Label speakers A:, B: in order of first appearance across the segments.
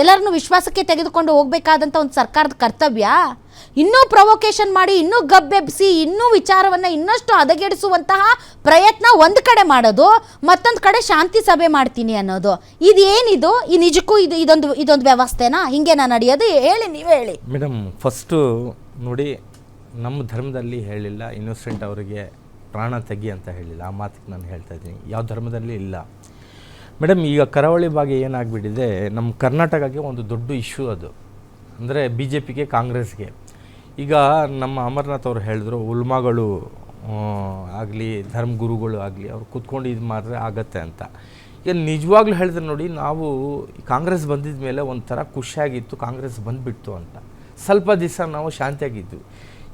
A: ಎಲ್ಲರನ್ನು ವಿಶ್ವಾಸಕ್ಕೆ ತೆಗೆದುಕೊಂಡು ಹೋಗಬೇಕಾದಂಥ ಒಂದು ಸರ್ಕಾರದ ಕರ್ತವ್ಯ? ಇನ್ನೂ ಪ್ರೊವೊಕೇಶನ್ ಮಾಡಿ, ಇನ್ನೂ ಗಬ್ಬೆಬ್ಬಿಸಿ ಇನ್ನೂ ವಿಚಾರವನ್ನು ಇನ್ನಷ್ಟು ಹದಗೆಡಿಸುವಂತಹ ಪ್ರಯತ್ನ ಒಂದು ಕಡೆ ಮಾಡೋದು, ಮತ್ತೊಂದು ಕಡೆ ಶಾಂತಿ ಸಭೆ ಮಾಡ್ತೀನಿ ಅನ್ನೋದು. ಇದೇನಿದು? ಈ ನಿಜಕ್ಕೂ ಇದು, ಇದೊಂದು ಇದೊಂದು ವ್ಯವಸ್ಥೆನಾ? ಹಿಂಗೆ ನಾನು ನಡೆಯೋದು, ಹೇಳಿ, ನೀವೇ ಹೇಳಿ.
B: ಮೇಡಮ್ ಫಸ್ಟು ನೋಡಿ, ನಮ್ಮ ಧರ್ಮದಲ್ಲಿ ಹೇಳಿಲ್ಲ ಇನ್ನೋಸೆಂಟ್ ಅವರಿಗೆ ಪ್ರಾಣ ತೆಗಿ ಅಂತ ಹೇಳಿಲ್ಲ. ಆ ಮಾತಿಗೆ ನಾನು ಹೇಳ್ತಾ ಇದ್ದೀನಿ. ಯಾವ ಧರ್ಮದಲ್ಲಿ ಇಲ್ಲ. ಮೇಡಮ್, ಈಗ ಕರಾವಳಿ ಭಾಗ ಏನಾಗ್ಬಿಟ್ಟಿದೆ ನಮ್ಮ ಕರ್ನಾಟಕಕ್ಕೆ ಒಂದು ದೊಡ್ಡ ಇಶ್ಯೂ ಅದು. ಅಂದರೆ ಬಿ ಜೆ ಪಿಗೆ ಕಾಂಗ್ರೆಸ್ಗೆ. ಈಗ ನಮ್ಮ ಅಮರ್ನಾಥ್ ಅವರು ಹೇಳಿದ್ರು, ಉಲ್ಮಾಗಳು ಆಗಲಿ, ಧರ್ಮಗುರುಗಳು ಆಗಲಿ, ಅವ್ರು ಕೂತ್ಕೊಂಡು ಇದು ಮಾಡಿದ್ರೆ ಆಗತ್ತೆ ಅಂತ. ಈಗ ನಿಜವಾಗ್ಲೂ ಹೇಳಿದ್ರೆ ನೋಡಿ, ನಾವು ಕಾಂಗ್ರೆಸ್ ಬಂದಿದ ಮೇಲೆ ಒಂಥರ ಖುಷಿಯಾಗಿತ್ತು, ಕಾಂಗ್ರೆಸ್ ಬಂದುಬಿಡ್ತು ಅಂತ. ಸ್ವಲ್ಪ ದಿವಸ ನಾವು ಶಾಂತಿಯಾಗಿದ್ವಿ.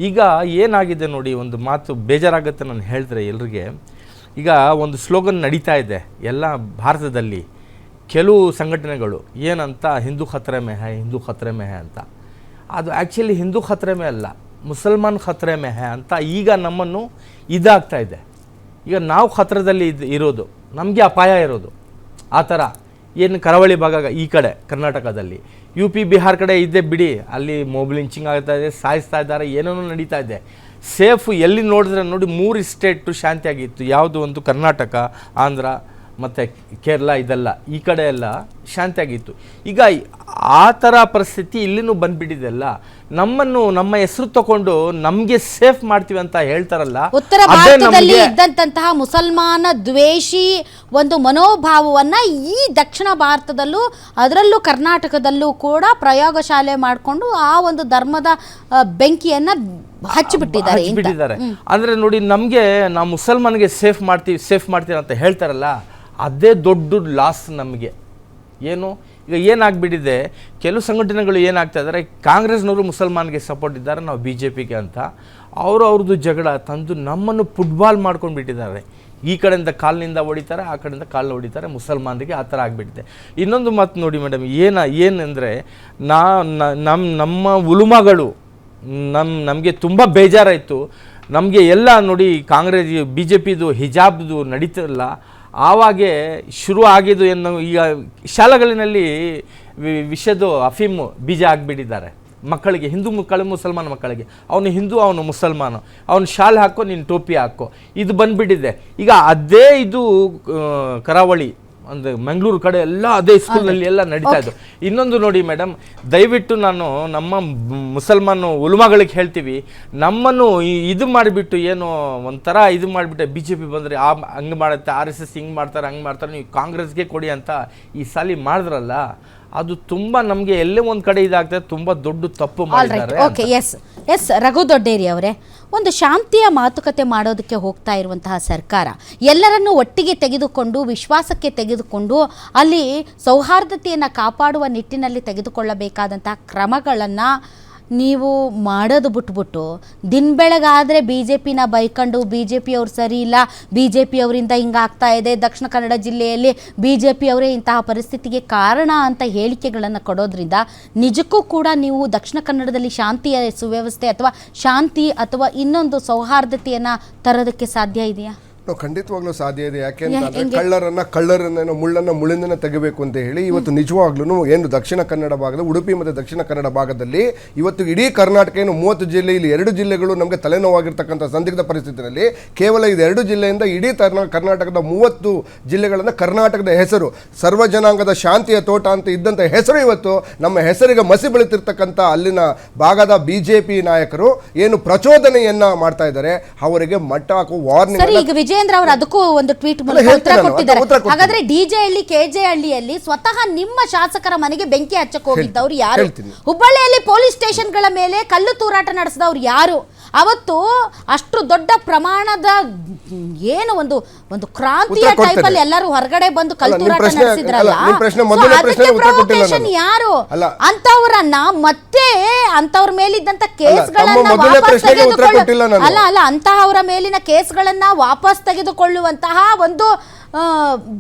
B: ಈಗ ಏನಾಗಿದೆ ನೋಡಿ, ಒಂದು ಮಾತು ಬೇಜಾರಾಗುತ್ತೆ ನಾನು ಹೇಳಿದ್ರೆ ಎಲ್ರಿಗೆ. ಈಗ ಒಂದು ಸ್ಲೋಗನ್ ನಡೀತಾ ಇದೆ ಎಲ್ಲ ಭಾರತದಲ್ಲಿ. ಕೆಲವು ಸಂಘಟನೆಗಳು ಏನಂತ ಹಿಂದೂ ಖತ್ರೆ ಮೇ ಹೈ ಹಿಂದೂ ಖತ್ರೆ ಅಂತ. ಅದು ಆ್ಯಕ್ಚುಲಿ ಹಿಂದೂ ಖತ್ರೆ ಮೇ ಅಲ್ಲ, ಮುಸಲ್ಮಾನ್ ಖತ್ರೆ ಮೇ ಅಂತ ಈಗ ನಮ್ಮನ್ನು ಇದಾಗ್ತಾ ಇದೆ. ಈಗ ನಾವು ಖತ್ರದಲ್ಲಿ ಇದು ಇರೋದು, ನಮಗೆ ಅಪಾಯ ಇರೋದು. ಆ ಥರ ಏನು ಕರಾವಳಿ ಭಾಗ ಈ ಕಡೆ ಕರ್ನಾಟಕದಲ್ಲಿ. ಯು ಪಿ, ಬಿಹಾರ್ ಕಡೆ ಇದ್ದೇ ಬಿಡಿ, ಅಲ್ಲಿ ಮೊಬೈಲ್ ಲಿಂಚಿಂಗ್ ಆಗ್ತಾ ಇದೆ, ಸಾಯಿಸ್ತಾ ಇದ್ದಾರೆ, ಏನೇನೋ ನಡೀತಾ ಇದೆ. ಸೇಫ್ ಎಲ್ಲಿ ನೋಡಿದ್ರೆ ನೋಡಿ ಮೂರು ಸ್ಟೇಟು ಶಾಂತಿಯಾಗಿತ್ತು. ಯಾವುದು ಒಂದು ಕರ್ನಾಟಕ ಆಂಧ್ರ ಮತ್ತು ಕೇರಳ ಇದೆಲ್ಲ. ಈ ಕಡೆ ಎಲ್ಲ ಶಾಂತಿಯಾಗಿತ್ತು. ಈಗ ಆ ಥರ ಪರಿಸ್ಥಿತಿ ಇಲ್ಲಿನೂ ಬಂದ್ಬಿಟ್ಟಿದೆಲ್ಲ ನಮ್ಮನ್ನು ನಮ್ಮ ಹೆಸರು ತಗೊಂಡು ನಮಗೆ ಸೇಫ್ ಮಾಡ್ತೀವಿ ಅಂತ ಹೇಳ್ತಾರಲ್ಲ
A: ಉತ್ತರ ಭಾರತದಲ್ಲಿ ಇದ್ದಂತಹ ಮುಸಲ್ಮಾನ ದ್ವೇಷಿ ಒಂದು ಮನೋಭಾವವನ್ನು ಈ ದಕ್ಷಿಣ ಭಾರತದಲ್ಲೂ ಅದರಲ್ಲೂ ಕರ್ನಾಟಕದಲ್ಲೂ ಕೂಡ ಪ್ರಯೋಗಶಾಲೆ ಮಾಡಿಕೊಂಡು ಆ ಒಂದು ಧರ್ಮದ ಬೆಂಕಿಯನ್ನ ಹಚ್ಚಿಬಿಟ್ಟಿದ್ದಾರೆ ಬಿಟ್ಟಿದ್ದಾರೆ
B: ಹಚ್ಬಿಟ್ಟಿದ್ದಾರೆ ಅಂದ್ರೆ ನೋಡಿ ನಮಗೆ ನಾವು ಮುಸಲ್ಮಾನ್ಗೆ ಸೇಫ್ ಮಾಡ್ತೀವಿ ಸೇಫ್ ಮಾಡ್ತೀವಿ ಅಂತ ಹೇಳ್ತಾರಲ್ಲ ಅದೇ ದೊಡ್ಡ ಲಾಸ್ ನಮಗೆ. ಏನು? ಈಗ ಏನಾಗ್ಬಿಟ್ಟಿದೆ ಕೆಲವು ಸಂಘಟನೆಗಳು ಏನಾಗ್ತಾ ಇದ್ದಾರೆ ಕಾಂಗ್ರೆಸ್ನವರು ಮುಸಲ್ಮಾನ್ಗೆ ಸಪೋರ್ಟ್ ಇದ್ದಾರೆ ನಾವು ಬಿ ಜೆ ಪಿಗೆ ಅಂತ. ಅವರು ಅವ್ರದ್ದು ಜಗಳ ತಂದು ನಮ್ಮನ್ನು ಫುಟ್ಬಾಲ್ ಮಾಡ್ಕೊಂಡು ಬಿಟ್ಟಿದ್ದಾರೆ. ಈ ಕಡೆಯಿಂದ ಕಾಲಿನಿಂದ ಹೊಡಿತಾರೆ ಆ ಕಡೆಯಿಂದ ಕಾಲು ಹೊಡಿತಾರೆ ಮುಸಲ್ಮಾನರಿಗೆ ಆ ಥರ ಆಗಿಬಿಟ್ಟಿದೆ. ಇನ್ನೊಂದು ಮಾತು ನೋಡಿ ಮೇಡಮ್ ಏನ ಏನಂದರೆ ನಾ ನಮ್ಮ ನಮ್ಮ ಉಲುಮಗಳು ನಮ್ಮ ನಮಗೆ ತುಂಬ ಬೇಜಾರಾಯಿತು. ನಮಗೆ ಎಲ್ಲ ನೋಡಿ ಕಾಂಗ್ರೆಸ್ ಬಿ ಜೆ ಪಿದು ಹಿಜಾಬ್ದು ನಡೀತಿರಲ್ಲ. ಆವಾಗೆ ಶುರು ಆಗಿದ್ದು ಎನ್ನು ಈಗ ಶಾಲೆಗಳಿನಲ್ಲಿ ವಿ- ವಿಷದ್ದು ಅಫೀಮು ಬೀಜ ಆಗಿಬಿಟ್ಟಿದ್ದಾರೆ ಮಕ್ಕಳಿಗೆ, ಹಿಂದೂ ಮಕ್ಕಳು ಮುಸಲ್ಮಾನ ಮಕ್ಕಳಿಗೆ. ಅವನು ಹಿಂದೂ, ಅವನು ಮುಸಲ್ಮಾನ. ಅವನು ಶಾಲೆ ಹಾಕೋ, ನೀನು ಟೋಪಿ ಹಾಕೋ. ಇದು ಬಂದುಬಿಟ್ಟಿದೆ. ಈಗ ಅದೇ ಇದು ಕರಾವಳಿ ಅಂದರೆ ಮಂಗಳೂರು ಕಡೆ ಎಲ್ಲ ಅದೇ ಸ್ಕೂಲ್ನಲ್ಲಿ ಎಲ್ಲ ನಡೀತಾ ಇದ್ದು. ಇನ್ನೊಂದು ನೋಡಿ ಮೇಡಮ್ ದಯವಿಟ್ಟು ನಾನು ನಮ್ಮ ಮುಸಲ್ಮಾನ್ ಉಲ್ಮಾಗಳಿಗೆ ಹೇಳ್ತೀವಿ ನಮ್ಮನ್ನು ಇದು ಮಾಡಿಬಿಟ್ಟು ಏನು ಒಂಥರ ಇದು ಮಾಡಿಬಿಟ್ಟು ಬಿ ಜೆ ಪಿ ಬಂದರೆ ಆ ಹಂಗೆ ಮಾಡುತ್ತೆ ಆರ್ ಎಸ್ ಎಸ್ ಹಿಂಗೆ ಮಾಡ್ತಾರೆ ಹಂಗೆ ಮಾಡ್ತಾರೆ ನೀವು ಕಾಂಗ್ರೆಸ್ಗೆ ಕೊಡಿ ಅಂತ ಈ ಸಾಲಿ ಮಾಡಿದ್ರಲ್ಲ ಅದು ತುಂಬಾ ನಮಗೆ ಎಲ್ಲೇ ಒಂದು ಕಡೆ ಇದಾಗ್ತದೆ ತುಂಬಾ ದೊಡ್ಡ ತಪ್ಪು ಮಾಡಿದ್ದಾರೆ
A: okay S S Raghu Dodderi ಅವರೇ ಒಂದು ಶಾಂತಿಯ ಮಾತುಕತೆ ಮಾಡೋದಕ್ಕೆ ಹೋಗ್ತಾ ಇರುವಂತಹ ಸರ್ಕಾರ ಎಲ್ಲರನ್ನು ಒಟ್ಟಿಗೆ ತೆಗೆದುಕೊಂಡು ವಿಶ್ವಾಸಕ್ಕೆ ತೆಗೆದುಕೊಂಡು ಅಲ್ಲಿ ಸೌಹಾರ್ದತೆಯನ್ನು ಕಾಪಾಡುವ ನಿಟ್ಟಿನಲ್ಲಿ ತೆಗೆದುಕೊಳ್ಳಬೇಕಾದಂತಹ ಕ್ರಮಗಳನ್ನು ನೀವು ಮಾಡೋದು ಬಿಟ್ಬಿಟ್ಟು ದಿನ ಬೆಳಗಾದರೆ ಬಿ ಜೆ ಪಿನ ಬೈಕೊಂಡು ಬಿ ಜೆ ಪಿಯವ್ರು ಸರಿ ಇಲ್ಲ ಬಿ ಜೆ ಪಿಯವರಿಂದ ಹಿಂಗಾಗ್ತಾ ಇದೆ, ದಕ್ಷಿಣ ಕನ್ನಡ ಜಿಲ್ಲೆಯಲ್ಲಿ ಬಿ ಜೆ ಪಿಯವರೇ ಇಂತಹ ಪರಿಸ್ಥಿತಿಗೆ ಕಾರಣ ಅಂತ ಹೇಳಿಕೆಗಳನ್ನು ಕೊಡೋದ್ರಿಂದ ನಿಜಕ್ಕೂ ಕೂಡ ನೀವು ದಕ್ಷಿಣ ಕನ್ನಡದಲ್ಲಿ ಶಾಂತಿಯ ಸುವ್ಯವಸ್ಥೆ ಅಥವಾ ಶಾಂತಿ ಅಥವಾ ಇನ್ನೊಂದು ಸೌಹಾರ್ದತೆಯನ್ನು ತರೋದಕ್ಕೆ ಸಾಧ್ಯ ಇದೆಯಾ?
C: ನಾವು ಖಂಡಿತವಾಗ್ಲೂ ಸಾಧ್ಯ ಇದೆ. ಯಾಕೆ ಅಂತಂದ್ರೆ ಕಳ್ಳರನ್ನ ಕಳ್ಳರನ್ನ ಮುಳ್ಳನ್ನ ಮುಳ್ಳಿಂದನೇ ತೆಗಿಬೇಕು ಅಂತ ಹೇಳಿ ಇವತ್ತು ನಿಜವಾಗ್ಲೂ ಏನು ದಕ್ಷಿಣ ಕನ್ನಡ ಭಾಗದ ಉಡುಪಿ ಮತ್ತು ದಕ್ಷಿಣ ಕನ್ನಡ ಭಾಗದಲ್ಲಿ ಇವತ್ತು ಇಡೀ ಕರ್ನಾಟಕ ಏನು ಮೂವತ್ತು ಜಿಲ್ಲೆ ಇಲ್ಲಿ ಎರಡು ಜಿಲ್ಲೆಗಳು ನಮಗೆ ತಲೆನೋವಾಗಿರ್ತಕ್ಕಂಥ ಸಂದಿಗ್ಧ ಪರಿಸ್ಥಿತಿಯಲ್ಲಿ ಕೇವಲ ಇದು ಎರಡು ಜಿಲ್ಲೆಯಿಂದ ಇಡೀ ಕರ್ನಾಟಕದ ಮೂವತ್ತು ಜಿಲ್ಲೆಗಳನ್ನು ಕರ್ನಾಟಕದ ಹೆಸರು ಸರ್ವ ಜನಾಂಗದ ಶಾಂತಿಯ ತೋಟ ಅಂತ ಇದ್ದಂಥ ಹೆಸರು ಇವತ್ತು ನಮ್ಮ ಹೆಸರಿಗೆ ಮಸಿ ಬೆಳೀತಿರ್ತಕ್ಕಂಥ ಅಲ್ಲಿನ ಭಾಗದ ಬಿ ಜೆ ಪಿ ನಾಯಕರು ಏನು ಪ್ರಚೋದನೆಯನ್ನ ಮಾಡ್ತಾ ಇದ್ದಾರೆ ಅವರಿಗೆ ಮಟ್ಟ ಹಾಕುವ ವಾರ್ನಿಂಗ್
A: ವಿಜೇಂದ್ರ ಅವರು ಅದಕ್ಕೂ ಒಂದು ಟ್ವೀಟ್ ಮೂಲಕ ಉತ್ತರ ಕೊಟ್ಟಿದ್ದಾರೆ. ಹಾಗಾದ್ರೆ ಡಿಜೆ ಹಳ್ಳಿ ಕೆಜೆ ಹಳ್ಳಿಯಲ್ಲಿ ಸ್ವತಃ ನಿಮ್ಮ ಶಾಸಕರ ಮನೆಗೆ ಬೆಂಕಿ ಹಚ್ಚಕ್ ಹೋಗಿದ್ದವ್ರು ಯಾರು. ಹುಬ್ಬಳ್ಳಿಯಲ್ಲಿ ಪೊಲೀಸ್ ಸ್ಟೇಷನ್ಗಳ ಮೇಲೆ ಕಲ್ಲು ತೂರಾಟ ನಡೆಸಿದವ್ರು ಯಾರು? ಅವತ್ತು ಅಷ್ಟು ದೊಡ್ಡ ಪ್ರಮಾಣದ ಏನು ಒಂದು ಒಂದು ಕ್ರಾಂತಿಯ. ಟೈಪ್ ಅಲ್ಲಿ ಎಲ್ಲರೂ ಹೊರಗಡೆ ಬಂದು ಕಲ್ಲು ತೂರಾಟ ನಡೆಸಿದ್ರಲ್ಲ? ಅದಕ್ಕೆ. ಯಾರು? ಅಂತವ್ರನ್ನ ಮತ್ತೆ ಅಂತವ್ರ ಮೇಲಿದ್ದಂತ ಕೇಸ್ಗಳನ್ನ
C: ತಮ್ಮ ಮೊದಲನೇ
A: ವಾಪಸ್
C: ಪ್ರಶ್ನೆಗೆ ಉತ್ತರ
A: ತೆಗೆದುಕೊಳ್ಳ
C: ಕೊಟ್ಟಿಲ್ಲ ನಾನು.
A: ಅಲ್ಲ ಅಲ್ಲ ಅಂತಹವರ ಮೇಲಿನ ಕೇಸ್ಗಳನ್ನ ವಾಪಸ್ ತೆಗೆದುಕೊಳ್ಳುವಂತಹ ಒಂದು ಆ,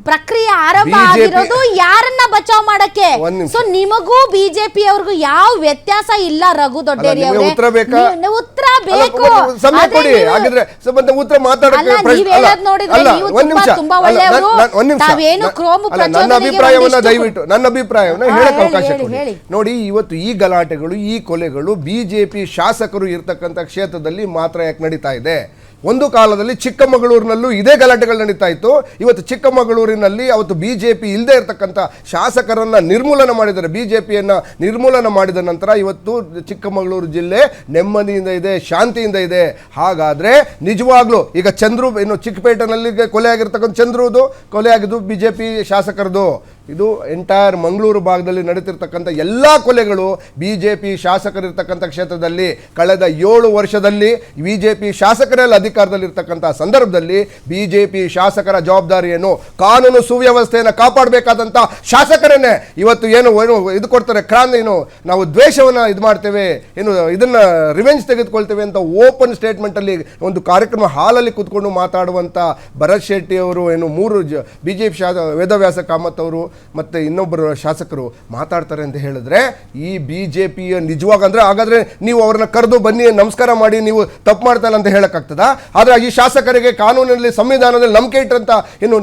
A: ಪ್ರಕ್ರಿಯೆ ಆರಂಭ
C: BJP
A: ಆಗಿರೋದು ಯಾರನ್ನ ಬಚಾವ್ ಮಾಡಕ್ಕೆ
C: ಒಂದ್ ನಿಮಿಷ.
A: ಸೊ ನಿಮಗೂ ಬಿಜೆಪಿ ಅವ್ರಿಗೂ ಯಾವ ವ್ಯತ್ಯಾಸ ಇಲ್ಲ ರಘು ದೊಡ್ಡೇರಿ
C: ನಿಮ್ಗೆ
A: ಅವರೇ
C: ಉತ್ತರ ಬೇಕಾ
A: ಉತ್ತರ
C: ಅಲ್ಲ,
A: ಬೇಕು
C: ಒಂದು ಸಮಯ
A: ಆದ್ರೆ
C: ಕೊಡಿ
A: ನೀವು-
C: ಹಾಗಿದ್ರೆ ಸ್ವಲ್ಪ ಉತ್ತರ ಮಾತಾಡಕ್ಕೆ
A: ಅಲ್ಲ,
C: ಪ್ರಶ್ನೆ-
A: ನೀವ್
C: ಅಲ್ಲ,
A: ಹೇಳೋದ್ ನೋಡಿದ್ರೆ
C: ಅಲ್ಲ,
A: ನೀವು
C: ಒಂದ್
A: ತುಂಬಾ-
C: ನಿಮಿಷ.
A: ತುಂಬಾ
C: ಅಲ್ಲ, ನಾನ್-
A: ಒಳ್ಳೆಯವರು.
C: ನಾನ್- ಒಂದ್ ನಿಮಿಷ.
A: ತಾವೇನು
C: ಕ್ರೋಮ್
A: ಕ್ರೋಮು
C: ಅಲ್ಲ, ನನ್ನ
A: ಪ್ರಚೋದನೆಗೆ
C: ಅಭಿಪ್ರಾಯವನ್ನ
A: ಒಂದಿಷ್ಟು-
C: ದಯವಿಟ್ಟು ನನ್ನ ಅಭಿಪ್ರಾಯವನ್ನ
A: ಹಾ,
C: ಹೇಳಕ್
A: ಹೇಳಿ,
C: ಅವಕಾಶ
A: ಹೇಳಿ,
C: ಕೊಡಿ
A: ಹೇಳಿ.
C: ನೋಡಿ ಇವತ್ತು ಈ ಗಲಾಟೆಗಳು ಈ ಕೊಲೆಗಳು ಬಿ ಜೆ ಪಿ ಶಾಸಕರು ಇರ್ತಕ್ಕಂಥ ಕ್ಷೇತ್ರದಲ್ಲಿ ಮಾತ್ರ ಯಾಕೆ ನಡೀತಾ ಇದೆ? ಒಂದು ಕಾಲದಲ್ಲಿ ಚಿಕ್ಕಮಗಳೂರಿನಲ್ಲೂ ಇದೇ ಗಲಾಟೆಗಳು ನಡೀತಾ ಇತ್ತು. ಇವತ್ತು ಚಿಕ್ಕಮಗಳೂರಿನಲ್ಲಿ ಅವತ್ತು ಬಿ ಜೆ ಪಿ ಇಲ್ಲದೆ ಇರತಕ್ಕಂಥ ಶಾಸಕರನ್ನು ನಿರ್ಮೂಲನ ಮಾಡಿದ್ದಾರೆ. ಪಿಯನ್ನು ನಿರ್ಮೂಲನ ಮಾಡಿದ ನಂತರ ಇವತ್ತು ಚಿಕ್ಕಮಗಳೂರು ಜಿಲ್ಲೆ ನೆಮ್ಮದಿಯಿಂದ ಇದೆ, ಶಾಂತಿಯಿಂದ ಇದೆ. ಹಾಗಾದರೆ ನಿಜವಾಗ್ಲೂ ಈಗ ಚಂದ್ರು, ಇನ್ನು ಚಿಕ್ಕಪೇಟೆನಲ್ಲಿ ಕೊಲೆ ಆಗಿರ್ತಕ್ಕಂಥ ಚಂದ್ರುದು ಕೊಲೆ ಆಗಿದ್ದು ಬಿ ಜೆ ಪಿ ಶಾಸಕರದು. ಇದು ಎಂಟೈರ್ ಮಂಗಳೂರು ಭಾಗದಲ್ಲಿ ನಡೆತಿರ್ತಕ್ಕಂಥ ಎಲ್ಲ ಕೊಲೆಗಳು ಬಿ ಜೆ ಪಿ ಶಾಸಕರಿರ್ತಕ್ಕಂಥ ಕ್ಷೇತ್ರದಲ್ಲಿ ಕಳೆದ ಏಳು ವರ್ಷದಲ್ಲಿ ಬಿ ಜೆ ಪಿ ಶಾಸಕರೆಲ್ಲ ಅಧಿಕಾರದಲ್ಲಿರ್ತಕ್ಕಂಥ ಸಂದರ್ಭದಲ್ಲಿ ಬಿ ಜೆ ಪಿ ಶಾಸಕರ ಜವಾಬ್ದಾರಿಯನ್ನು ಕಾನೂನು ಸುವ್ಯವಸ್ಥೆಯನ್ನು ಕಾಪಾಡಬೇಕಾದಂಥ ಶಾಸಕರನ್ನೇ ಇವತ್ತು ಏನು ಇದು ಕೊಡ್ತಾರೆ ಕ್ರಾನ್ ಏನು, ನಾವು ದ್ವೇಷವನ್ನು ಇದು ಮಾಡ್ತೇವೆ, ಏನು ಇದನ್ನು ರಿವೆಂಜ್ ತೆಗೆದುಕೊಳ್ತೇವೆ ಅಂತ ಓಪನ್ ಸ್ಟೇಟ್ಮೆಂಟಲ್ಲಿ ಒಂದು ಕಾರ್ಯಕ್ರಮ ಹಾಲಲ್ಲಿ ಕೂತ್ಕೊಂಡು ಮಾತಾಡುವಂಥ ಭರತ್ ಶೆಟ್ಟಿ ಅವರು ಏನು ಮೂರು ಜ ಬಿ ಜೆ ಪಿ ಶಾಸ, ವೇದವ್ಯಾಸ ಕಾಮತ್ ಅವರು ಮತ್ತು ಇನ್ನೊಬ್ಬರು ಶಾಸಕರು ಮಾತಾಡ್ತಾರೆ ಅಂತ ಹೇಳಿದ್ರೆ, ಈ ಬಿ ಜೆ ಪಿಯ ನಿಜವಾಗ ಅಂದರೆ ಹಾಗಾದರೆ ನೀವು ಅವ್ರನ್ನ ಕರೆದು ಬನ್ನಿ, ನಮಸ್ಕಾರ ಮಾಡಿ, ನೀವು ತಪ್ಪು ಮಾಡ್ತಾ ಅಂತ ಹೇಳೋಕ್ಕಾಗ್ತದ? ಆದರೆ ಈ ಶಾಸಕರಿಗೆ ಕಾನೂನಿನಲ್ಲಿ, ಸಂವಿಧಾನದಲ್ಲಿ ನಂಬಿಕೆ ಇಟ್ಟಂತ, ಇನ್ನು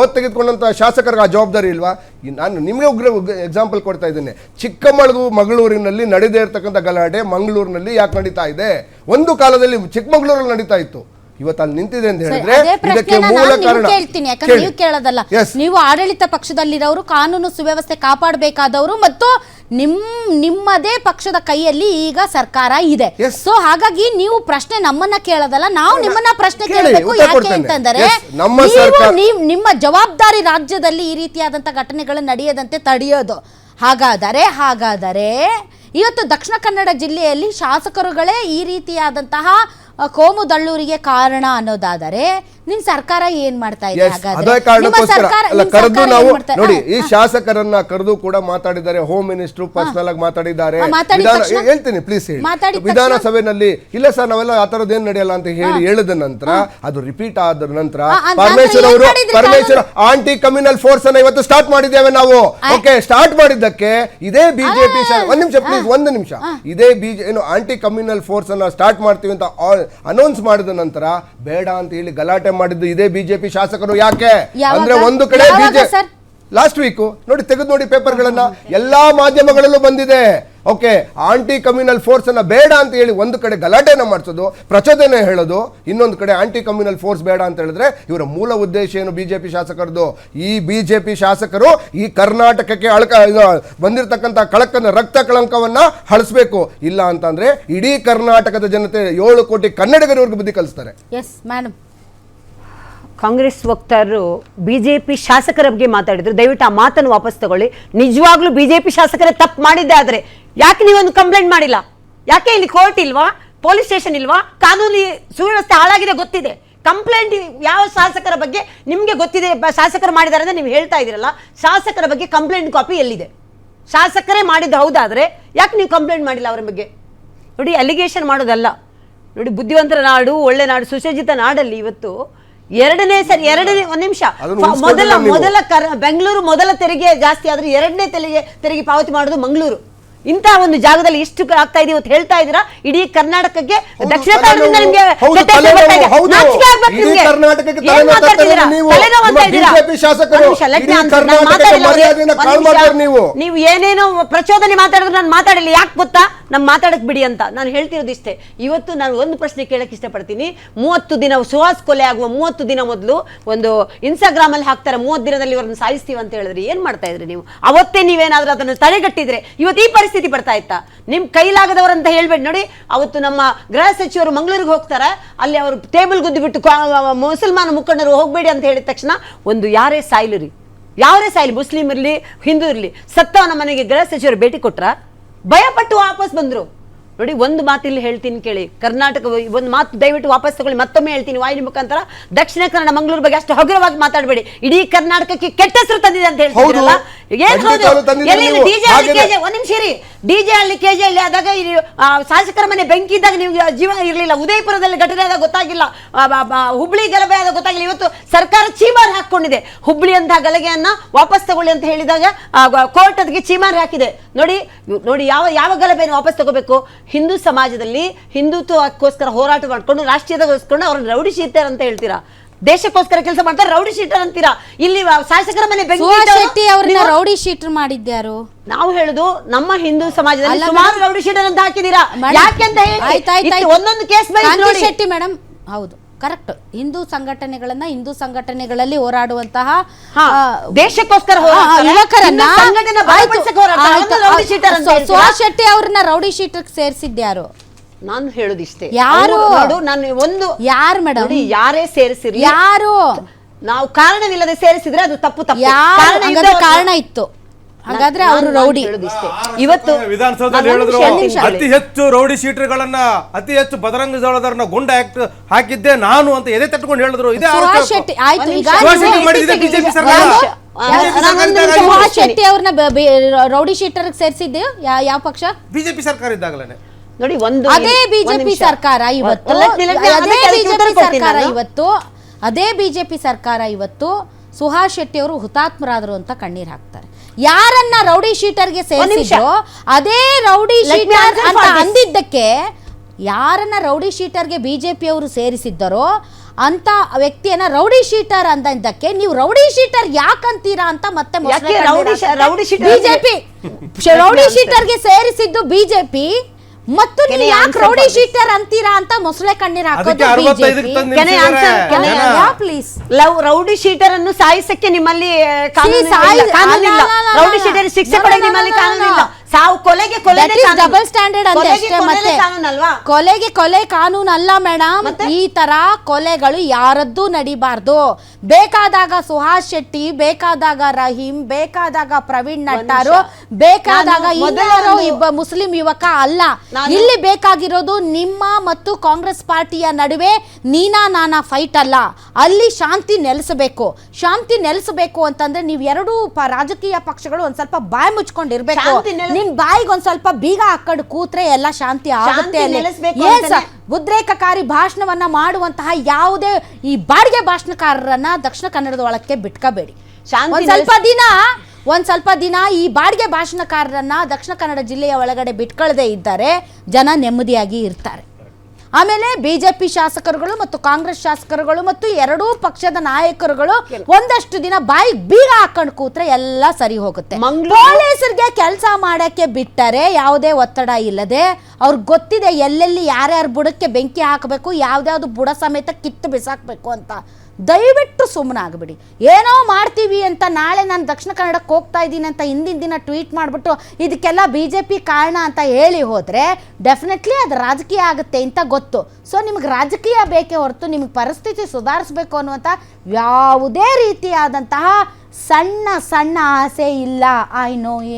C: ಓದ್ ತೆಗೆದುಕೊಂಡಂಥ ಶಾಸಕರಿಗೆ ಆ ಜವಾಬ್ದಾರಿ ಇಲ್ವಾ? ನಾನು ನಿಮಗೆ ಉಗ್ರ ಎಕ್ಸಾಂಪಲ್ ಕೊಡ್ತಾ ಇದ್ದೇನೆ. ಚಿಕ್ಕಮಗಳೂರು, ಮಗಳೂರಿನಲ್ಲಿ ನಡೆದೇ ಇರತಕ್ಕಂಥ ಗಲಾಟೆ ಮಂಗಳೂರಿನಲ್ಲಿ ಯಾಕೆ ನಡೀತಾ ಇದೆ? ಒಂದು ಕಾಲದಲ್ಲಿ ಚಿಕ್ಕಮಗಳೂರಲ್ಲಿ ನಡೀತಾ ಇತ್ತು. ಇವತ್ತು ಅಲ್ಲಿ ನಿಂತಿದೆ ಅಂತ ಹೇಳಿದ್ರೆ
A: ಅದೇ
C: ಇದಕ್ಕೆ
A: ಪ್ರಶ್ನೆನ
C: ಮೂಲ
A: ನಾನು ನಿಮ್ಗೆ
C: ಕಾರಣ
A: ಕೇಳ್ತೀನಿ ಯಾಕಂದ್ರೆ
C: ಕೇಳಿ.
A: ನೀವು ಕೇಳೋದಲ್ಲ
C: Yes.
A: ನೀವು ಆಡಳಿತ ಪಕ್ಷದಲ್ಲಿರೋರು ಕಾನೂನು ಸುವ್ಯವಸ್ಥೆ ಕಾಪಾಡಬೇಕಾದವರು ಮತ್ತು ನಿಮ್ ನಿಮ್ಮದೇ ಪಕ್ಷದ ಕೈಯಲ್ಲಿ ಈಗ ಸರ್ಕಾರ ಇದೆ
C: Yes.
A: ಸೊ ಹಾಗಾಗಿ ನೀವು ಪ್ರಶ್ನೆ ನಮ್ಮನ್ನ ಕೇಳೋದಲ್ಲ ನಾವು ನಿಮ್ಮನ್ನ ಪ್ರಶ್ನೆ
C: ಕೇಳಿ,
A: ಕೇಳಬೇಕು
C: ಉತ್ತರ
A: ಯಾಕೆ
C: ಅಂತಂದ್ರೆ
A: ಅಂತಂದರೆ
C: Yes, ನಮ್ಮ
A: ನೀವು
C: ಸರ್ಕಾರ-
A: ನೀವು ನಿಮ್ಮ ಜವಾಬ್ದಾರಿ ರಾಜ್ಯದಲ್ಲಿ ಈ ರೀತಿಯಾದಂಥ ಘಟನೆಗಳು ನಡೆಯದಂತೆ ತಡೆಯೋದು ಹಾಗಾದರೆ ಹಾಗಾದರೆ ಇವತ್ತು ದಕ್ಷಿಣ ಕನ್ನಡ ಜಿಲ್ಲೆಯಲ್ಲಿ ಶಾಸಕರುಗಳೇ ಈ ರೀತಿಯಾದಂತಹ ಕೋಮು ದಳ್ಳೂರಿಗೆ ಕಾರಣ ಅನ್ನೋದಾದರೆ ನಿಮ್ ಸರ್ಕಾರ ಏನ್ ಮಾಡ್ತಾ ಇದೆ
C: Yes,
A: ಹಾಗಾದ್ರೆ?
C: ಅದೇ ಕಾರಣಕ್ಕೋಸ್ಕರ.
A: ಸರ್ಕಾರ
C: ಅಲ್ಲ ಕರೆದು ನಾವು ನೋಡಿ ಈ ಶಾಸಕರನ್ನ ಕರೆದು ಕೂಡ ಮಾತಾಡಿದ್ದಾರೆ ಹೋಮ್ ಮಿನಿಸ್ಟರ್ ಪರ್ಸನಲ್ ಆಗಿ ಮಾತಾಡಿದ್ದಾರೆ.
A: ಆ, ಮಾತಾಡಿದ
C: ವಿಧಾನ
A: ತಕ್ಷಣ?
C: ಹೇಳ್ತೀನಿ ಪ್ಲೀಸ್ ಹೇಳಿ.
A: ಮಾತಾಡಿದ ತಕ್ಷಣ?
C: ವಿಧಾನಸಭೆಯಲ್ಲಿ ಇಲ್ಲ ಸರ್ ನಾವೆಲ್ಲ ಆ ತರದ್ದು ಏನ್ ನಡೆಯಲ್ಲ ಅಂತ ಹೇಳಿ ಹೇಳಿದ ನಂತರ ಅದು ರಿಪೀಟ್ ಆದ ನಂತರ ಪರಮೇಶ್ವರ
A: ಪರಮೇಶ್ವರ್
C: ಅವರು
A: ಮಾಡಿದ್ರಿ
C: ಪರಮೇಶ್ವರ್ ಆಂಟಿ ಕಮ್ಯುನಲ್ ಫೋರ್ಸ್ ಅನ್ನ ಇವತ್ತು ಸ್ಟಾರ್ಟ್ ಮಾಡಿದ್ದೇವೆ ನಾವು. ಓಕೆ ಸ್ಟಾರ್ಟ್ ಮಾಡಿದ್ದಕ್ಕೆ ಇದೇ ಬಿಜೆಪಿ ಒಂದ್ ನಿಮಿಷ ಪ್ಲೀಸ್ ಒಂದು ನಿಮಿಷ. ಇದೇ ಬಿಜೆ ಏನು ಆಂಟಿ ಕಮ್ಯುನಲ್ ಫೋರ್ಸ್ ಅನ್ನ ಸ್ಟಾರ್ಟ್ ಮಾಡ್ತೀವಿ ಅಂತ ಅನೌನ್ಸ್ ಮಾಡಿದ ನಂತರ ಬೇಡ ಅಂತ ಹೇಳಿ ಗಲಾಟೆ ಮಾಡಿದ್ದು ಇದೇ ಬಿಜೆಪಿ ಶಾಸಕರು ಯಾಕೆ? ಅಂದ್ರೆ ಒಂದು ಕಡೆ
A: ಬಿಜೆಪಿ?
C: ಲಾಸ್ಟ್ ವೀಕ್ ನೋಡಿ ತೆಗೆದು ನೋಡಿ ಪೇಪರ್ಗಳನ್ನ. ಎಲ್ಲಾ ಮಾಧ್ಯಮಗಳಲ್ಲೂ ಬಂದಿದೆ. ಓಕೆ ಆಂಟಿ ಕಮ್ಯುನಲ್ ಫೋರ್ಸ್ ಅನ್ನ ಬೇಡ ಅಂತ ಹೇಳಿ ಒಂದು ಕಡೆ ಗಲಾಟೆನ ಮಾಡಿಸೋದು ಪ್ರಚೋದನೆ ಹೇಳೋದು ಇನ್ನೊಂದು ಕಡೆ ಆಂಟಿ ಕಮ್ಯುನಲ್ ಫೋರ್ಸ್ ಬೇಡ ಅಂತ ಹೇಳಿದ್ರೆ ಇವರ ಮೂಲ ಉದ್ದೇಶ ಏನು ಬಿಜೆಪಿ ಶಾಸಕರದು ಈ ಬಿಜೆಪಿ ಶಾಸಕರು ಈ ಕರ್ನಾಟಕಕ್ಕೆ ಅಳಕ ಬಂದಿರತಕ್ಕಂಥ ಕಳಕನ್ನ ರಕ್ತ ಕಳಂಕವನ್ನ ಹಳಿಸ್ಬೇಕು. ಇಲ್ಲ ಅಂತಂದ್ರೆ ಇಡೀ ಕರ್ನಾಟಕದ ಜನತೆ ಏಳು ಕೋಟಿ ಕನ್ನಡಿಗರವರೆಗೂ ಬುದ್ಧಿ ಕಲಿಸ್ತಾರೆ.
D: ಕಾಂಗ್ರೆಸ್ ವಕ್ತಾರರು ಬಿಜೆಪಿ ಶಾಸಕರ ಬಗ್ಗೆ ಮಾತಾಡಿದ್ರು. ದಯವಿಟ್ಟು ಆ ಮಾತನ್ನು ವಾಪಸ್ ತಗೊಳ್ಳಿ. ನಿಜವಾಗ್ಲೂ ಬಿಜೆಪಿ ಶಾಸಕರೇ ತಪ್ಪು ಮಾಡಿದ್ದೆ ಆದರೆ ಯಾಕೆ ನೀವೊಂದು ಕಂಪ್ಲೇಂಟ್ ಮಾಡಿಲ್ಲ? ಯಾಕೆ ಇಲ್ಲಿ ಕೋರ್ಟ್ ಇಲ್ವಾ? ಪೊಲೀಸ್ ಸ್ಟೇಷನ್ ಇಲ್ವಾ? ಕಾನೂನು ಸುವ್ಯವಸ್ಥೆ ಹಾಳಾಗಿದೆ ಗೊತ್ತಿದೆ. ಕಂಪ್ಲೇಂಟ್ ಯಾವ ಶಾಸಕರ ಬಗ್ಗೆ ನಿಮಗೆ ಗೊತ್ತಿದೆ? ಶಾಸಕರು ಮಾಡಿದ್ದಾರೆ ಅಂತ ನೀವು ಹೇಳ್ತಾ ಇದ್ದೀರಲ್ಲ, ಶಾಸಕರ ಬಗ್ಗೆ ಕಂಪ್ಲೇಂಟ್ ಕಾಪಿ ಎಲ್ಲಿದೆ? ಶಾಸಕರೇ ಮಾಡಿದ್ದು ಹೌದಾದರೆ ಯಾಕೆ ನೀವು ಕಂಪ್ಲೇಂಟ್ ಮಾಡಿಲ್ಲ ಅವರ ಬಗ್ಗೆ? ನೋಡಿ, ಅಲಿಗೇಷನ್ ಮಾಡೋದಲ್ಲ. ನೋಡಿ, ಬುದ್ಧಿವಂತರ ನಾಡು, ಒಳ್ಳೆ ನಾಡು, ಸುಸಜ್ಜಿತ ನಾಡಲ್ಲಿ ಇವತ್ತು ಎರಡನೇ ಸರಿ ಎರಡನೇ ಒಂದ್ ನಿಮಿಷ. ಮೊದಲ ಮೊದಲ ಬೆಂಗಳೂರು ಮೊದಲ ತೆರಿಗೆ ಜಾಸ್ತಿ ಆದ್ರೆ ಎರಡನೇ ತೆರಿಗೆ ತೆರಿಗೆ ಪಾವತಿ ಮಾಡೋದು ಮಂಗಳೂರು. ಇಂತಹ ಒಂದು ಜಾಗದಲ್ಲಿ ಇಷ್ಟು ಆಗ್ತಾ ಇದೆ ಅಂತ ಹೇಳ್ತಾ ಇದ್ದೀರಾ ಇಡೀ ಕರ್ನಾಟಕಕ್ಕೆ ದಕ್ಷಿಣ. ಕನ್ನಡದಿಂದ ನಿಮ್ಗೆ
C: ಹೌದು,
D: ವ್ಯತ್ಯಾಸ
C: ತಲೆನೋವು,
D: ಬರ್ತಾ ಇದೆ.
C: ಹೌದು.
D: ನಾಚಿಕೆ ಆಗ್ಬೇಕು
C: ಇಡೀ
D: ನಿಮ್ಗೆ.
C: ಕರ್ನಾಟಕಕ್ಕೆ
D: ಏನ್
C: ತಲೆನೋವು
D: ಮಾತಾಡ್ತಿದ್ದೀರಾ?
C: ತರ್ತಾರೆ ನೀವು.
D: ತಲೆನೋವು ಅಂತ
C: ನಿಮ್ಮ
D: ಇದ್ದೀರಾ?
C: BJP ಶಾಸಕರು
D: ಒಂದ್ ನಿಮಿಷ, let me answer. ನಾನು
C: ಕರ್ನಾಟಕಕ್ಕೆ
D: ಮಾತಾಡಿಲ್ಲ ಅವ್ರಿಗೆ.
C: ಮರ್ಯಾದೆಯಿಂದ
D: ಒಂದ್ ನಿಮಿಷ.
C: ಮಾಡ್ತಾರೆ ನೀವು.
D: ನೀವು ಏನೇನೋ ಪ್ರಚೋದನೆ ಮಾತಾಡಿದ್ರೆ ನಾನು ಮಾತಾಡಲಿ ಯಾಕೆ ಗೊತ್ತಾ ನಮ್ ಮಾತಾಡಕ್ ಬಿಡಿ ಅಂತ ನಾನು ಹೇಳ್ತಿರೋದು ಇಷ್ಟೇ ಇವತ್ತು ನಾನು ಒಂದು ಪ್ರಶ್ನೆ ಕೇಳಕ್ ಇಷ್ಟಪಡ್ತೀನಿ ಮೂವತ್ತು ದಿನ ಸುಹಾಸ್ ಕೊಲೆ ಆಗುವ ಮೂವತ್ತು ದಿನ ಮೊದಲು ಒಂದು ಇನ್ಸ್ಟಾಗ್ರಾಮ್ ಅಲ್ಲಿ ಹಾಕ್ತಾರೆ ಮೂವತ್ತು ದಿನದಲ್ಲಿ ಇವ್ರನ್ನ ಸಾಯಿಸ್ತೀವಿ ಅಂತ ಹೇಳಿದ್ರೆ ಏನ್ ಮಾಡ್ತಾ ಇದ್ರಿ ನೀವು ಅವತ್ತೇ ನೀವೇನಾದ್ರೂ ಅದನ್ನು ತಡೆಗಟ್ಟಿದ್ರೆ ಇವತ್ತು ಈ ಪರಿಸ್ಥಿತಿ ಬರ್ತಾ ಇತ್ತ. ನಿಮ್ ಕೈಲಾಗದವರಂತ ಹೇಳ್ಬೇಡಿ. ನೋಡಿ, ಅವತ್ತು ನಮ್ಮ ಗೃಹ ಸಚಿವರು ಮಂಗಳೂರಿಗೆ ಹೋಗ್ತಾರೆ. ಅಲ್ಲಿ ಅವರು ಟೇಬಲ್ ಗುದ್ದು ಬಿಟ್ಟು ಕಾ- ಮುಸಲ್ಮಾನ ಮುಖಂಡರು ಹೋಗ್ಬೇಡಿ ಅಂತ ಹೇಳಿದ ತಕ್ಷಣ ಒಂದು ಯಾರೇ ಸಾಯ್ಲರಿ ಯಾರೇ ಸಾಯ್ಲಿ ಮುಸ್ಲಿಂ ಇರಲಿ, ಹಿಂದೂ ಇರಲಿ, ಸತ್ತವನ ಮನೆಗೆ ಗೃಹ ಸಚಿವರು ಭೇಟಿ ಕೊಟ್ರ? ಭಯಪಟ್ಟು ವಾಪಸ್ ಬಂದ್ರು. ನೋಡಿ, ಒಂದು ಮಾತು ಇಲ್ಲಿ ಹೇಳ್ತೀನಿ ಕೇಳಿ. ಕರ್ನಾಟಕ ಒಂದು ಮಾತು ದಯವಿಟ್ಟು ವಾಪಸ್ ತಗೊಳ್ಳಿ. ಮತ್ತೊಮ್ಮೆ ಹೇಳ್ತೀನಿ ವಾಹಿನಿ ಮುಖಾಂತರ. ದಕ್ಷಿಣ ಕನ್ನಡ ಮಂಗಳೂರು ಬಗ್ಗೆ ಅಷ್ಟು ಹಗುರವಾಗಿ ಮಾತಾಡಬೇಡಿ. ಇಡೀ ಕರ್ನಾಟಕಕ್ಕೆ ಕೆಟ್ಟ ಹೆಸರು ತಂದಿದೆ ಅಂತ ಹೇಳ್ತಿದ್ರಲ್ಲ
C: ಹೌದು.
D: ಏನ್
C: ಖಂಡಿತ
D: ಹೌದು? ಎಲ್ಲಿ ಡಿಜೆ
C: ಹಾಗೇನೆ-
D: ಕೆಜೆ ಒಂದ್ ನಿಮಿಷ ಇರಿ. ಡಿಜೆ ಹಳ್ಳಿ ಕೆಜೆ ಹಳ್ಳಿ ಆದಾಗ ಶಾಸಕರ ಮನೆ ಬೆಂಕಿ ಇದ್ದಾಗ ನಿಮ್ಗೆ ಜೀವ ಇರಲಿಲ್ಲ. ಉದಯಪುರದಲ್ಲಿ ಘಟನೆ ಆದಾಗ ಗೊತ್ತಾಗಿಲ್ಲ. ಹುಬ್ಳಿ ಗಲಭೆ ಆದಾಗ ಗೊತ್ತಾಗಿಲ್ಲ. ಇವತ್ತು ಸರ್ಕಾರ ಚೀಮಾರ್ ಹಾಕೊಂಡಿದೆ ಹುಬ್ಳಿ ಅಂತ ಗಲಭೆಯನ್ನ ವಾಪಸ್ ತಗೊಳ್ಳಿ ಅಂತ ಹೇಳಿದಾಗ ಕೋರ್ಟ್ ಅದಕ್ಕೆ ಚೀಮಾರ್ ಹಾಕಿದೆ. ನೋಡಿ ನೋಡಿ ಯಾವ ಯಾವ ಗಲಭೆಯನ್ನು ವಾಪಸ್ ತಗೋಬೇಕು? ಹಿಂದೂ ಸಮಾಜದಲ್ಲಿ ಹಿಂದುತ್ವಕ್ಕೋಸ್ಕರ ಹೋರಾಟ ಮಾಡ್ಕೊಂಡು ರಾಷ್ಟ್ರೀಯದಗೋಸ್ಕೊಂಡು ಅವ್ರನ್ನ ರೌಡಿಸಿರ್ತಾರೆ ಅಂತ ಹೇಳ್ತೀರಾ? ದೇಶಕ್ಕೋಸ್ಕರ ಕೆಲಸ ಮಾಡ್ತಾರೆ ರೌಡಿ ಶೀಟರ್ ಅಂತೀರಾ? ಇಲ್ಲಿ ಶಾಸಕರ ಮನೆ
A: ಶೆಟ್ಟಿ ಅವ್ರನ್ನ ರೌಡಿ ಶೀಟರ್ ಮಾಡಿದ್ಯಾರು?
D: ನಾವು ಹೇಳುದು ನಮ್ಮ ಹಿಂದೂ ಸಮಾಜದಲ್ಲಿ ಸುಮಾರು ರೌಡಿ ಶೀಟರ್ ಅಂತ ಹಾಕಿದೀರಾ ಯಾಕೆಂತ ಹೇಳಿ. ಒಂದೊಂದು ಕೇಸ್
A: ಶೆಟ್ಟಿ ಮೇಡಮ್ ಹೌದು ಕರೆಕ್ಟ್. ಹಿಂದೂ ಸಂಘಟನೆಗಳನ್ನ ಹಿಂದೂ ಸಂಘಟನೆಗಳಲ್ಲಿ ಹೋರಾಡುವಂತಹ
D: ದೇಶಕ್ಕೋಸ್ಕರ.
A: ಯುವಕರನ್ನ ಸುಹಾಸ್ ಶೆಟ್ಟಿ ಅವ್ರನ್ನ ರೌಡಿ ಶೀಟರ್ ಸೇರಿಸಿದ್ಯಾರು?
D: ನಾನು ಹೇಳುದಿಷ್ಟೇ.
A: ಯಾರು?
D: ನೋಡು ನಾನು ಒಂದು
A: ಯಾರು ಮೇಡಮ್?
D: ನೋಡಿ ಯಾರೇ ಸೇರಿಸಿರ್ಲಿ
A: ಯಾರು?
D: ನಾವು ಕಾರಣವಿಲ್ಲದೆ ಸೇರಿಸಿದ್ರೆ ಅದು ತಪ್ಪು ತಪ್ಪು.
A: ಯಾರು?
D: ಕಾರಣ
A: ಹಂಗಾದ್ರೆ ಕಾರಣ ಇತ್ತು. ಹಾಗಾದ್ರೆ ಅವರು
D: ನಾನ್
A: ರೌಡಿ.
D: ಹೇಳುದಿಷ್ಟೇ. ಇವತ್ತು
E: ವಿಧಾನಸೌಧದಲ್ಲಿ
D: ನಾನು
E: ಹೇಳಿದ್ರು
D: ಒಂದ್ ನಿಮಿಷ. ಹೇಳಿ.
E: ಅತಿ ಹೆಚ್ಚು ರೌಡಿ ಶೀಟರ್ಗಳನ್ನ ಅತಿ ಹೆಚ್ಚು ಬದರಂಗ ಜೋಳದವ್ರನ್ನ ಗುಂಡ ಆಕ್ಟ್ ಹಾಕಿದ್ದೆ ನಾನು ಅಂತ ಎದೆ ತಟ್ಕೊಂಡು ಹೇಳಿದ್ರು. ಇದೇ ಆರೋಪ.
A: ಸುಹಾಸ್ ಶೆಟ್ಟಿ ಆಯ್ತು ಈಗ.
E: ಸುಹಾಸ್ ಶೆಟ್ಟಿ ಬಿಜೆಪಿ ಸರ್ಕಾರ.
A: ಯಾರು?
D: ಆ,
E: ಬಿಜೆಪಿ
D: ನಾನು ಒಂದು ನಿಮಿಷ
E: ಇದ್ದಾಗ
A: ಸುಹಾಸ್ ಶೆಟ್ಟಿ ಅವ್ರನ್ನ ರೌಡಿ ಶೀಟರ್ ಸೇರಿಸಿದ್ದು ಯಾವ ಪಕ್ಷ?
E: ಬಿಜೆಪಿ ಸರ್ಕಾರ ಇದ್ದಾಗಲೇ
D: ನೋಡಿ ಒಂದು
A: ಅದೇ ಬಿಜೆಪಿ ಸರ್ಕಾರ ಇವತ್ತು. ಅದೇ ಬಿಜೆಪಿ ಸರ್ಕಾರ ಇವತ್ತು. ಅದೇ ಬಿಜೆಪಿ ಸರ್ಕಾರ ಇವತ್ತು ಸುಹಾಸ್ ಶೆಟ್ಟಿ ಅವರು ಹುತಾತ್ಮರಾದರು ಅಂತ ಕಣ್ಣೀರ್ ಹಾಕ್ತಾರೆ. ಯಾರನ್ನ ರೌಡಿ ಶೀಟರ್ಗೆ ಸೇರಿಸಿದ್ರು ಅದೇ ರೌಡಿ ಶೀಟರ್ ಅಂತ ಅಂದಿದ್ದಕ್ಕೆ ಯಾರನ್ನ ರೌಡಿ ಶೀಟರ್ಗೆ ಬಿಜೆಪಿ ಅವರು ಸೇರಿಸಿದ್ದರೋ ಅಂತ ವ್ಯಕ್ತಿಯನ್ನ ರೌಡಿ ಶೀಟರ್ ಅಂದಿದ್ದಕ್ಕೆ ನೀವು ರೌಡಿ ಶೀಟರ್ ಯಾಕಂತೀರಾ ಅಂತ ಮತ್ತೆ
D: ಯಾಕೆ ರೌಡಿ ಶೀಟರ್
A: ಬಿಜೆಪಿ ರೌಡಿ ಶೀಟರ್ಗೆ ಸೇರಿಸಿದ್ದು ಬಿಜೆಪಿ. ಮತ್ತು ನೀವು ಯಾಕೆ ರೌಡಿ ಶೀಟರ್ ಅಂತೀರಾ ಅಂತ ಮೊಸಳೆ ಕಣ್ಣೀರ್ ಹಾಕೋದು
E: ಅದಕ್ಕೆ ಗೆ
A: ಬಿಜೆಪಿ
E: ತಂದು
D: Can I answer? Can I
E: ನಿಲ್ಸಿದ್ದಾರೆ.
D: answer?
A: Please
D: love rowdy sheeter ಅನ್ನು ಸಾಯಿಸಕ್ಕೆ ನಿಮ್ಮಲ್ಲಿ ಕಾನೂನು
A: ಸಾಯಿ-
D: ಇಲ್ಲ, ಕಾನೂನಿಲ್ಲ
A: ಅಲ್ಲ, ಅಲ್ಲ, ಅಲ್ಲ,
D: ರೌಡಿ
A: ಅಲ್ಲ.
D: ಶೀಟರ್ ಶಿಕ್ಷೆ ಕೊಡಕ್ಕೆ ನಿಮ್ಮಲ್ಲಿ ಕಾನೂನಿಲ್ಲ. ಸಾವು ಕೊಲೆಗೆ ಕೊಲೆ.
A: ಡಬಲ್ ಸ್ಟ್ಯಾಂಡರ್ಡ್ ಅಂತ
D: ಕೊಲೆಗೆ
A: ಅಷ್ಟೇ ಮತ್ತೆ ಕೊಲೆಗೆ ಕೊಲೆ ಕಾನೂನು ಅಲ್ಲ ಮೇಡಮ್ ಈ ತರ ಕೊಲೆಗಳು ಯಾರದ್ದು ನಡಿಬಾರ್ದು. ಬೇಕಾದಾಗ ಸುಹಾಸ್ ಶೆಟ್ಟಿ ಬೇಕಾದಾಗ ರಹೀಂ ಬೇಕಾದಾಗ ಪ್ರವೀಣ್ ನಟ್ಟಾರು ಬೇಕಾದಾಗ ಇಬ್ಬ ಮುಸ್ಲಿಂ ಯುವಕ ಅಲ್ಲ. ಇಲ್ಲಿ ಬೇಕಾಗಿರೋದು ನಿಮ್ಮ ಮತ್ತು ಕಾಂಗ್ರೆಸ್ ಪಾರ್ಟಿಯ ನಡುವೆ ನೀನಾ ನಾನಾ ಫೈಟ್ ಅಲ್ಲ. ಅಲ್ಲಿ ಶಾಂತಿ ನೆಲೆಸಬೇಕು. ಶಾಂತಿ ನೆಲೆಸಬೇಕು ಅಂತಂದ್ರೆ ನೀವು ಎರಡೂ ರಾಜಕೀಯ ಪಕ್ಷಗಳು ಒಂದ್ ಸ್ವಲ್ಪ ಬಾಯಿ ಮುಚ್ಕೊಂಡಿರ್ಬೇಕು.
D: ನೆಲೆ-
A: ಬಾಯಿಗೆ ಒಂದ್ ಸ್ವಲ್ಪ ಬೀಗ ಹಾಕೊಂಡು ಕೂತ್ರೆ ಎಲ್ಲ ಶಾಂತಿ ಆಗುತ್ತೆ
D: ಶಾಂತಿ
A: ಅಲ್ಲಿ.
D: ನೆಲೆಸ್ಬೇಕು
A: Yes,
D: ಅಂತಾನೆ.
A: ಉದ್ರೇಕಕಾರಿ ಭಾಷಣವನ್ನ ಮಾಡುವಂತಹ ಯಾವುದೇ ಈ ಬಾಡಿಗೆ ಭಾಷಣಕಾರರನ್ನ ದಕ್ಷಿಣ ಕನ್ನಡದ ಒಳಕ್ಕೆ ಬಿಟ್ಕೋಬೇಡಿ.
D: ಶಾಂತಿ
A: ಒಂದ್ ಸ್ವಲ್ಪ ದಿನ ಒಂದ್ ಸ್ವಲ್ಪ ದಿನ ಈ ಬಾಡಿಗೆ ಭಾಷಣಕಾರರನ್ನ ದಕ್ಷಿಣ ಕನ್ನಡ ಜಿಲ್ಲೆಯ ಒಳಗಡೆ ಬಿಟ್ಕೊಳ್ಳದೆ ಇದ್ದಾರೆ ಜನ ನೆಮ್ಮದಿಯಾಗಿ ಇರ್ತಾರೆ. ಆಮೇಲೆ ಬಿಜೆಪಿ ಶಾಸಕರುಗಳು ಮತ್ತು ಕಾಂಗ್ರೆಸ್ ಶಾಸಕರುಗಳು ಮತ್ತು ಎರಡೂ ಪಕ್ಷದ ನಾಯಕರುಗಳು ಒಂದಷ್ಟು ದಿನ ಬಾಯಿ ಬೀಗ ಹಾಕೊಂಡು ಕೂತ್ರೆ ಎಲ್ಲ ಸರಿ ಹೋಗುತ್ತೆ. ಪೊಲೀಸರಿಗೆ ಕೆಲಸ ಮಾಡಕ್ಕೆ ಬಿಟ್ಟರೆ ಯಾವುದೇ ಒತ್ತಡ ಇಲ್ಲದೆ ಅವ್ರಿಗೆ ಗೊತ್ತಿದೆ ಎಲ್ಲೆಲ್ಲಿ ಯಾರ್ಯಾರು ಬುಡಕ್ಕೆ ಬೆಂಕಿ ಹಾಕಬೇಕು ಯಾವ್ದಾವ್ದು ಬುಡ ಸಮೇತ ಕಿತ್ತು ಬಿಸಾಕ್ಬೇಕು ಅಂತ. ದಯವಿಟ್ಟು ಸುಮ್ಮನೆ ಆಗಬಿಡಿ. ಏನೋ ಮಾಡ್ತೀವಿ ಅಂತ ನಾಳೆ ನಾನು ದಕ್ಷಿಣ ಕನ್ನಡಕ್ಕೆ ಹೋಗ್ತಾ ಇದ್ದೀನಿ ಅಂತ ಹಿಂದಿನ ದಿನ ಟ್ವೀಟ್ ಮಾಡಿಬಿಟ್ಟು ಇದಕ್ಕೆಲ್ಲ ಬಿ ಜೆ ಪಿ ಕಾರಣ ಅಂತ ಹೇಳಿ ಹೋದರೆ ಡೆಫಿನೆಟ್ಲಿ ಅದು ರಾಜಕೀಯ ಆಗುತ್ತೆ ಅಂತ ಗೊತ್ತು. ಸೊ ನಿಮಗೆ ರಾಜಕೀಯ ಬೇಕೇ ಹೊರತು ನಿಮಗೆ ಪರಿಸ್ಥಿತಿ ಸುಧಾರಿಸಬೇಕು ಅನ್ನುವಂಥ ಯಾವುದೇ ರೀತಿಯಾದಂತಹ ಸಣ್ಣ ಸಣ್ಣ ಆಸೆ ಇಲ್ಲ. I know